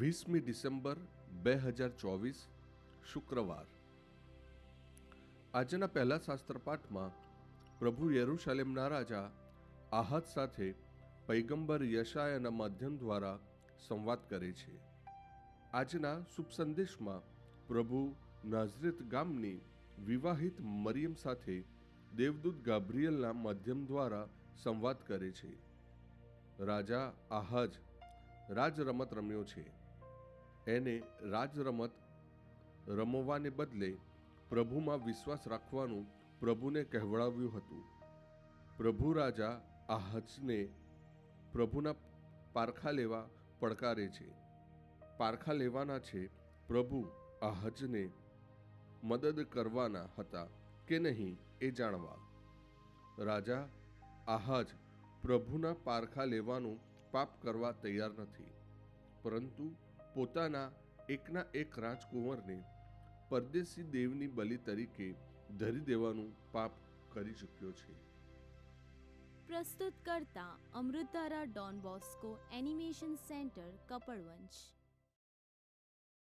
વીસમી ડિસેમ્બર બે હજાર ચોવીસ, શુક્રવાર. આજના પહેલા શાસ્ત્રપાઠમાં પ્રભુ યરુશાલેમના રાજા આહાત સાથે પૈગંબર યશાયાના માધ્યમ દ્વારા સંવાદ કરે છે. આજના શુભ સંદેશમાં પ્રભુ નાઝરેત ગામની વિવાહિત મરિયમ સાથે દેવદૂત ગાબ્રિયલના માધ્યમ દ્વારા સંવાદ કરે છે. રાજા આહાજ રાજ રમત રમ્યો છે. એને રાજ રમત રમવાને બદલે પ્રભુમાં વિશ્વાસ રાખવાનું પ્રભુને કહેવડાવ્યું હતું. પ્રભુ રાજા આહજને પ્રભુના પારખા લેવા પડકારે છે. પારખા લેવાના છે પ્રભુ આહજને મદદ કરવાના હતા કે નહીં એ જાણવા. રાજા આહાજ પ્રભુના પારખા લેવાનું પાપ કરવા તૈયાર નથી. પરંતુ પોતાના એકના એક રાજકુંવરને પરદેશી દેવની બલિ તરીકે ધરી દેવાનું પાપ કરી ચૂક્યો છે. પ્રસ્તુત કરતા અમૃતારા Don Bosco animation centre Kapadvanj